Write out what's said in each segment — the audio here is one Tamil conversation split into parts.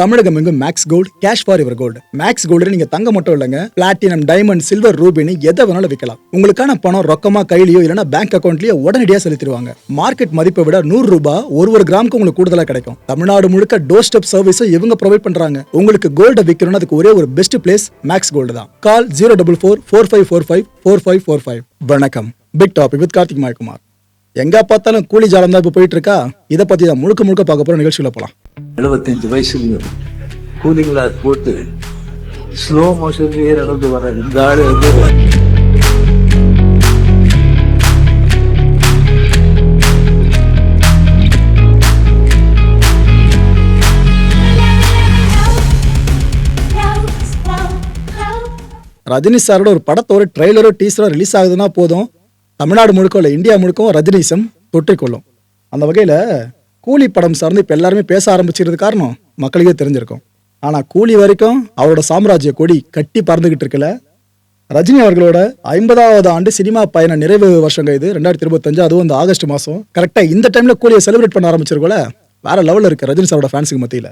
தமிழகம் எங்கும் மேக்ஸ் கோல்டு கேஷ் ஃபார் இவர் கோல்டு மேக்ஸ் கோல்டு நீங்க தங்க மட்டும் இல்லைங்க. பிளாட்டினம் டைமண்ட் சில்வர் ரூபினி எதை வேணாலும் விற்கலாம் உங்களுக்கான பணம் ரொக்கமா கையிலயோ இல்லைன்னா பேங்க் அக்கௌண்ட்லயோ உடனடியாக செலுத்திடுவாங்க. மார்க்கெட் மதிப்பை விட நூறு ரூபாய் ஒரு ஒரு கிராமுக்கு உங்களுக்கு கூடுதலா கிடைக்கும். தமிழ்நாடு முழுக்க டோர் ஸ்டெப் சர்வீஸும் இவங்க ப்ரொவைட் பண்றாங்க. உங்களுக்கு கோல்ட விற்கணும்னு அதுக்கு ஒரே ஒரு பெஸ்ட் பிளேஸ் மேக்ஸ் கோல்டு தான். Call zero double four four five four five four five four five வணக்கம். Big topic with Karthik Mayakumar எங்க பார்த்தாலும் கூலி ஜாலம் தான் இப்போ போயிட்டு இருக்கா? இதை பத்தி தான் முழுக்க முழுக்க பார்க்க போற நிகழ்ச்சியில போலாம். எழுபத்தஞ்சு வயசுக்கு கூலிங் கிளாஸ் போட்டு ஸ்லோ மோஷன்லயே நடந்து வர இந்த ஆள் வந்து ரஜினி சாரோட ஒரு படத்தோட ட்ரெய்லரோ டீசரோ ரிலீஸ் ஆகுதுன்னா போதும். தமிழ்நாடு முழுக்க இல்லை இந்தியா முழுக்கவும் ரஜினிசம் தொற்றிக்கொள்ளும். அந்த வகையில் கூலி படம் சார்ந்து இப்போ எல்லாருமே பேச ஆரம்பிச்சிருது காரணம் மக்களுக்கே தெரிஞ்சிருக்கும். ஆனால் கூலி வரைக்கும் அவரோட சாம்ராஜ்ய கொடி கட்டி பறந்துகிட்டு இருக்கல. ரஜினி அவர்களோட ஐம்பதாவது ஆண்டு சினிமா பயண நிறைவு வருஷங்க இது ரெண்டாயிரத்தி இருபத்தஞ்சு அதுவும் இந்த ஆகஸ்ட் மாதம் கரெக்டாக இந்த டைமில் கூலியை செலிப்ரேட் பண்ண ஆரம்பிச்சிருக்கோல வேற லெவலில் இருக்குது ரஜினி சாரோட ஃபேன்ஸுக்கு மத்தியில்.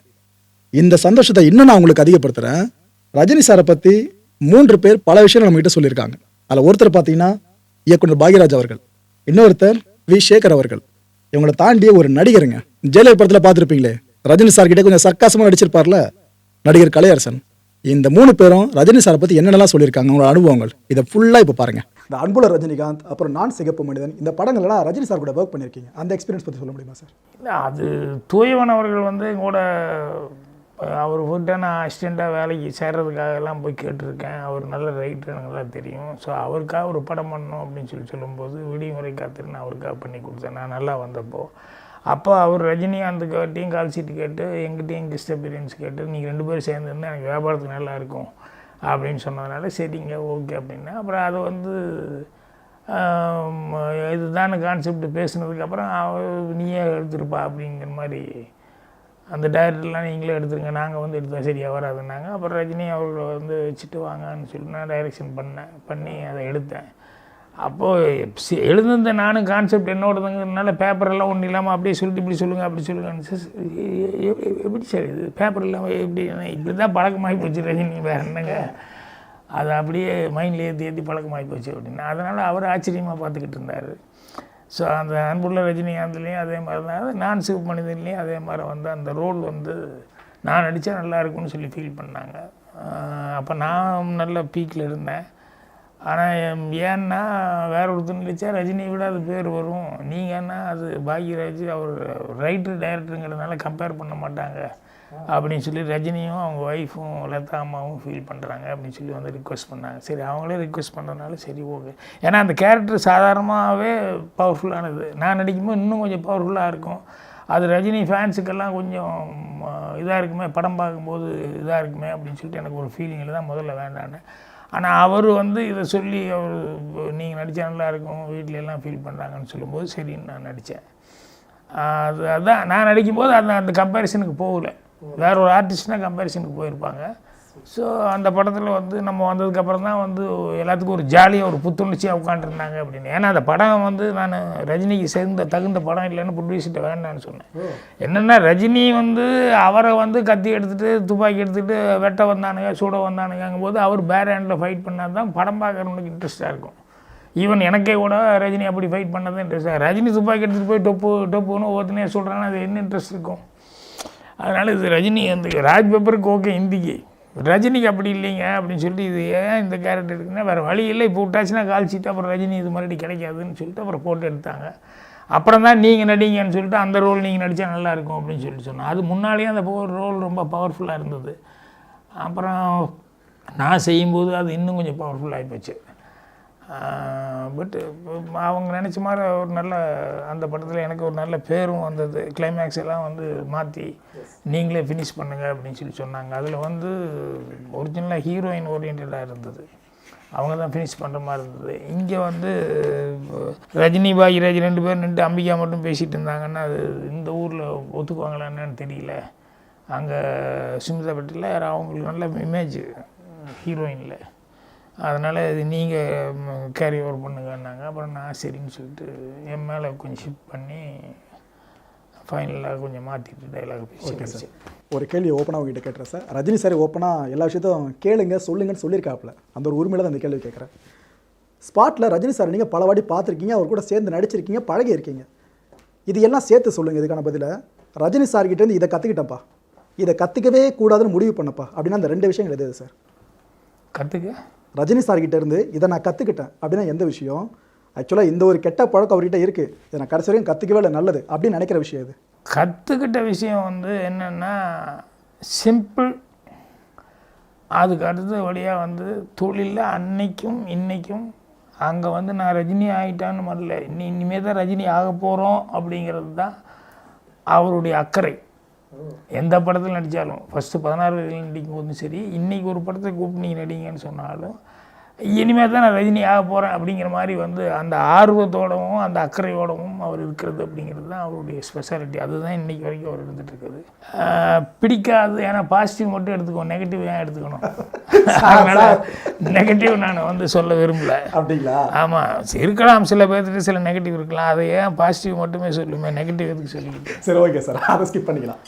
இந்த சந்தோஷத்தை இன்னும் நான் உங்களுக்கு அதிகப்படுத்துகிறேன் ரஜினி சாரை பற்றி மூன்று பேர் பல விஷயங்கள் நம்மகிட்ட சொல்லியிருக்காங்க. அதில் ஒருத்தர் பார்த்தீங்கன்னா இயக்குனர் பாக்யராஜ் அவர்கள் இன்னொருத்தர் வி. சேகர் அவர்கள். இவங்களை தாண்டி ஒரு நடிகருங்க. ஜெயலலிதா படத்துல பார்த்துருப்பீங்களே ரஜினி சார் கிட்ட கொஞ்சம் சர்க்காசமா நடிச்சிருப்பார்ல? நடிகர் கலையரசன். இந்த மூணு பேரும் ரஜினி சாரை பத்தி என்னென்னலாம் சொல்லியிருக்காங்க அவங்களோட அனுபவங்கள்? இதை ஃபுல்லா இப்போ பாருங்க. இந்த அன்புல ரஜினிகாந்த் அப்புறம் நான் சிகப்பு மனிதன் இந்த படங்கள்லாம் ரஜினி சார் கூட ஒர்க் பண்ணியிருக்கீங்க. அந்த எக்ஸ்பீரியன்ஸ் பத்தி சொல்ல முடியுமா சார் இல்லை அது தூயவன் அவர்கள் வந்து அஹ், அவர் போயிட்டு நான் அசிஸ்டண்ட்டாக வேலைக்கு சேர்றதுக்காக எல்லாம் போய் கேட்டிருக்கேன். அவர் நல்ல ரைட்டர் எனக்கு நல்லா தெரியும். ஸோ அவருக்காக ஒரு படம் பண்ணணும் அப்படின்னு சொல்லி சொல்லும்போது விடிமுறை காத்திருந்து அவருக்காக பண்ணி கொடுத்தேன். நான் நல்லா வந்தப்போ. அப்போ அவர் ரஜினிகாந்துக்கிட்டையும் கால் சீட்டு கேட்டு எங்கிட்டையும் கெஸ்ட் அப்பியரன்ஸ் கேட்டு நீங்கள் ரெண்டு பேரும் சேர்ந்துருந்தா எனக்கு வியாபாரத்துக்கு நல்லா இருக்கும் அப்படின்னு சொன்னதுனால சரிங்க ஓகே அப்படின்னா. அப்புறம் அதை வந்து இதுதான கான்செப்ட் பேசுனதுக்கப்புறம் அவர் நீயே எடுத்துருப்பா அப்படிங்கிற மாதிரி அந்த டைரக்டர்லாம் நீங்களே எடுத்துருங்க. நாங்கள் வந்து எடுத்தோம் சரியாக வராதுன்னாங்க. அப்புறம் ரஜினி அவர்களை வந்து வச்சுட்டு வாங்கன்னு சொல்லி நான் டைரெக்ஷன் பண்ணேன் பண்ணி அதை எடுத்தேன். அப்போது எழுதுந்த நானும் கான்செப்ட் என்னோடதுங்கிறதுனால பேப்பரெல்லாம் ஒன்றும் இல்லாமல் அப்படியே சொல்லிட்டு இப்படி சொல்லுங்கள் அப்படி சொல்லுங்கன்னு எப்படி சார் இது? பேப்பர் இல்லாமல் எப்படி? இப்படி தான் பழக்கமாகி போச்சு ரஜினி வேறு என்னங்க? அதை அப்படியே மைண்டில் ஏற்றி ஏற்றி பழக்கமாகி போச்சு அப்படின்னு. அதனால் அவர் ஆச்சரியமாக பார்த்துக்கிட்டு இருந்தார். ஸோ அந்த அன்புள்ள ரஜினிகாந்த்லேயும் அதே மாதிரி தான். நான் சிவ மனிதன்லேயும் அதே மாதிரி வந்து அந்த ரோல் வந்து நான் நடித்தா நல்லா இருக்கும்னு சொல்லி ஃபீல் பண்ணாங்க. அப்போ நான் நல்ல பீக்கில் இருந்தேன். ஆனால் ஏன்னா வேற ஒருத்தர் நடித்தா ரஜினியை விட அது பேர் வரும். நீங்கன்னா அது பாக்யராஜ் அவர் ரைட்டர் டைரக்டருங்கிறதுனால கம்பேர் பண்ண மாட்டாங்க. அப்படின்னு சொல்லி ரஜினியும் அவங்க ஒய்ஃபும் லதா அம்மாவும் ஃபீல் பண்ணுறாங்க அப்படின்னு சொல்லி வந்து ரிக்வெஸ்ட் பண்ணாங்க. சரி அவங்களே ரிக்வெஸ்ட் பண்ணுறதுனால சரி ஓகே ஏன்னா அந்த கேரக்டர் சாதாரணமாகவே பவர்ஃபுல்லானது நான் நடிக்கும்போது இன்னும் கொஞ்சம் பவர்ஃபுல்லாக இருக்கும். அது ரஜினி ஃபேன்ஸுக்கெல்லாம் கொஞ்சம் இதாக இருக்குமே படம் பார்க்கும்போது இதாக இருக்குமே அப்படின்னு சொல்லிட்டு எனக்கு ஒரு ஃபீலிங்கில் தான் முதல்ல வேண்டான்னு. ஆனால் அவர் வந்து இதை சொல்லி அவர் நீங்கள் நடித்தா நல்லா இருக்கும் வீட்டில எல்லாம் ஃபீல் பண்ணுறாங்கன்னு சொல்லும்போது சரின்னு நான் நடித்தேன் அது அதுதான் நான் நடிக்கும்போது அந்த அந்த கம்பேரிசனுக்கு போகல. வேற ஒரு ஆர்டிஸ்ட்னா கம்பேரிசனுக்கு போயிருப்பாங்க. ஸோ அந்த படத்தில் வந்து நம்ம வந்ததுக்கப்புறம் தான் வந்து எல்லாத்துக்கும் ஒரு ஜாலியாக ஒரு புத்துணர்ச்சியாக உட்காந்துருந்தாங்க அப்படின்னு. ஏன்னா அந்த படம் வந்து நான் ரஜினிக்கு சேர்ந்த தகுந்த படம் இல்லைன்னு ப்ரொடியூசர்கிட்ட வேண்டான்னு சொன்னேன். என்னென்னா ரஜினி வந்து அவரை வந்து கத்தி எடுத்துகிட்டு துப்பாக்கி எடுத்துகிட்டு வெட்ட வந்தானுங்க சுட வந்தானுங்கும் போது அவர் பேர் ஹேண்டில் ஃபைட் பண்ணால் தான் படம் பார்க்குறவனுக்கு இன்ட்ரெஸ்ட்டாக இருக்கும். ஈவன் எனக்கே கூட ரஜினி அப்படி ஃபைட் பண்ணது இன்ட்ரெஸ்டாக ரஜினி துப்பாக்கி எடுத்துகிட்டு போய் டொப்பு டொப்புன்னு ஒவ்வொருத்தனே சொல்கிறாங்கன்னா அது என்ன இன்ட்ரெஸ்ட் இருக்கும்? அதனால் இது ரஜினி அந்த ராஜ் பேப்பருக்கு ஓகே ஹிந்திக்கு. ரஜினிக்கு அப்படி இல்லைங்க அப்படின்னு சொல்லிட்டு இது ஏன் இந்த கேரக்டர் இருக்குன்னா வேறு வழி இல்லை. இப்போ விட்டாச்சுன்னா காலிச்சிட்டு அப்புறம் ரஜினி இது மறுபடி கிடைக்காதுன்னு சொல்லிட்டு அப்புறம் போட்டு எடுத்தாங்க. அப்புறம் தான் நீங்கள் நடிங்கன்னு சொல்லிட்டு அந்த ரோல் நீங்கள் நடித்தா நல்லாயிருக்கும் அப்படின்னு சொல்லிட்டு சொன்னோம் அது முன்னாலேயே அந்த ரோல் ரொம்ப பவர்ஃபுல்லாக இருந்தது. அப்புறம் நான் செய்யும்போது அது இன்னும் கொஞ்சம் பவர்ஃபுல்லாகி போச்சு. பட்டு அவங்க நினச்ச மாதிரி ஒரு நல்ல அந்த படத்தில் எனக்கு ஒரு நல்ல பேரும் வந்தது. கிளைமேக்ஸ் எல்லாம் வந்து மாற்றி நீங்களே ஃபினிஷ் பண்ணுங்க அப்படின்னு சொல்லி சொன்னாங்க. அதில் வந்து ஒரிஜினலாக ஹீரோயின் ஓரியன்டாக இருந்தது. அவங்க தான் ஃபினிஷ் பண்ணுற மாதிரி இருந்தது. இங்கே வந்து ரஜினி பாக்யராஜ் ரெண்டு பேரும் நின்று அம்பிகா மட்டும் பேசிகிட்டு இருந்தாங்கன்னா அது இந்த ஊரில் ஒத்துக்குவாங்களா என்னன்னு தெரியல. அங்கே சுமிதா பட்டியில் அவங்களுக்கு நல்ல இமேஜ் ஹீரோயினில் அதனால் இது நீங்கள் கேரி ஓவர் பண்ணுங்கன்னாங்க. அப்புறம் நான் சரின்னு சொல்லிட்டு என் மேலே கொஞ்சம் ஷிஃப்ட் பண்ணி ஃபைனலாக கொஞ்சம் மாற்றிட்டு டைலாக் பேசி ஒரு கேள்வி ஓப்பனாக உங்ககிட்ட கேட்டுறேன் சார் ரஜினி சார் ஓப்பனாக எல்லா விஷயத்தையும் கேளுங்க சொல்லுங்கன்னு சொல்லியிருக்காப்புல. அந்த ஒரு உரிமையில தான் அந்த கேள்வி கேட்குறேன். ஸ்பாட்டில் ரஜினி சார் நீங்கள் பல வாட்டி பார்த்துருக்கீங்க அவர் கூட சேர்ந்து நடிச்சிருக்கீங்க பழகி இருக்கீங்க இது எல்லாம் சேர்த்து சொல்லுங்கள் இதுக்கான பதிலை. ரஜினி சார் கிட்ட இருந்து இதை கற்றுக்கிட்டப்பா இதை கற்றுக்கவே கூடாதுன்னு முடிவு பண்ணப்பா. அப்படின்னா அந்த ரெண்டு விஷயங்கள் எது சார் கற்றுக்க ரஜினி சார்கிட்ட இருந்து இதை நான் கற்றுக்கிட்டேன் அப்படின்னா எந்த விஷயம்? ஆக்சுவலாக இந்த ஒரு கெட்ட பழக்கம் அவர்கிட்ட இருக்குது இதை நான் கடைசி வரைக்கும் கற்றுக்கவே இல்லை நல்லது. அப்படின்னு நினைக்கிற விஷயம் இது கற்றுக்கிட்ட விஷயம் வந்து என்னென்னா சிம்பிள் அதுக்கு அடுத்த வழியாக வந்து தொழிலில் அன்னைக்கும் இன்னைக்கும் அங்கே வந்து நான் ரஜினி ஆகிட்டான்னு வரல இனி இனிமேல் தான் ரஜினி ஆக போகிறோம் அப்படிங்கிறது தான் அவருடைய அக்கறை. எந்த படத்தில் நடித்தாலும் ஃபஸ்ட்டு பதினாறு வயதில் நடிக்கும் போதும் சரி இன்றைக்கி ஒரு படத்தை கூப்பிட்டு நீங்கள் நடிங்கன்னு சொன்னாலும் இனிமேல் தான் நான் ரஜினி ஆக போகிறேன் அப்படிங்கிற மாதிரி வந்து அந்த ஆர்வத்தோடவும் அந்த அக்கறையோடவும் அவர் இருக்கிறது அப்படிங்கிறது தான் அவருடைய ஸ்பெஷாலிட்டி அதுதான் இன்றைக்கி வரைக்கும் அவர் இருக்குது. ஆஹ் பிடிக்காது. ஏன்னா பாசிட்டிவ் மட்டும் எடுத்துக்கோ நெகட்டிவ் ஏன் எடுத்துக்கணும்? அதனால் நெகட்டிவ் நான் வந்து சொல்ல விரும்பல. அப்படிங்களா? ஆமாம் இருக்கலாம். சில பேர்த்துட்டு சில நெகட்டிவ் இருக்கலாம். அதை ஏன் பாசிட்டிவ் மட்டுமே சொல்லுமே? நெகட்டிவ் எதுக்கு சொல்லிக்கிட்டு? சரி ஓகே சார் அதை ஸ்கிப் பண்ணிக்கலாம்.